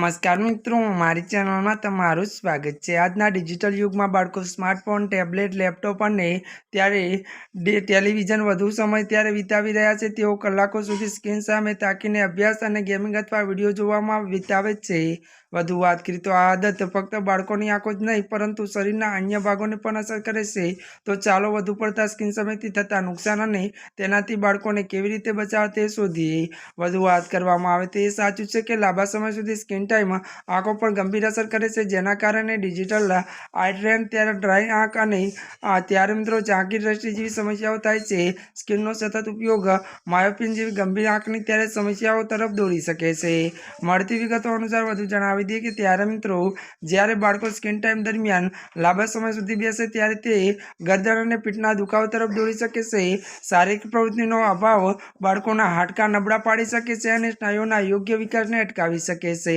નમસ્કાર મિત્રો, મારી ચેનલમાં તમારું સ્વાગત છે. આજના ડિજિટલ યુગમાં બાળકો સ્માર્ટફોન, ટેબ્લેટ, લેપટોપ અને ત્યારે ટેલિવિઝન વધુ સમય ત્યારે વિતાવી રહ્યા છે. તેઓ કલાકો સુધી સ્ક્રીન સામે તાકીને અભ્યાસ અને ગેમિંગ અથવા વીડિયો જોવામાં વિતાવે છે. વધુ વાત કરીએ તો આ આદત ફક્ત બાળકોની આંખો જ નહીં, પરંતુ શરીરના અન્ય ભાગોને પણ અસર કરે છે. તો ચાલો વધુ પડતા સ્ક્રીન સમયથી થતા નુકસાન અને તેનાથી બાળકોને કેવી રીતે બચાવે તે શોધીએ. વધુ વાત કરવામાં આવે તો એ સાચું છે કે લાંબા સમય સુધી સ્ક્રીન ટાઈમ આંખો પર ગંભીર અસર કરે છે, જેના કારણે ડિજિટલ આઈ ટ્રેન, ત્યારે ડ્રાય આંખ અને ત્યારે મિત્રો ઝાંકી દ્રષ્ટિ જેવી સમસ્યાઓ થાય છે. સ્કીનનો સતત ઉપયોગ માયોપિન જેવી ગંભીર આંખની ત્યારે સમસ્યાઓ તરફ દોરી શકે છે. મળતી વિગતો અનુસાર વધુ જણાવી દઈએ કે ત્યારે મિત્રો, જ્યારે બાળકો સ્ક્રીન ટાઈમ દરમિયાન લાંબા સમય સુધી બેસે ત્યારે તે ગરદન અને પીઠના દુખાવો તરફ દોરી શકે છે. શારીરિક પ્રવૃત્તિનો અભાવ બાળકોના હાડકાં નબળા પાડી શકે છે અને સ્નાયુઓના યોગ્ય વિકાસને અટકાવી શકે છે.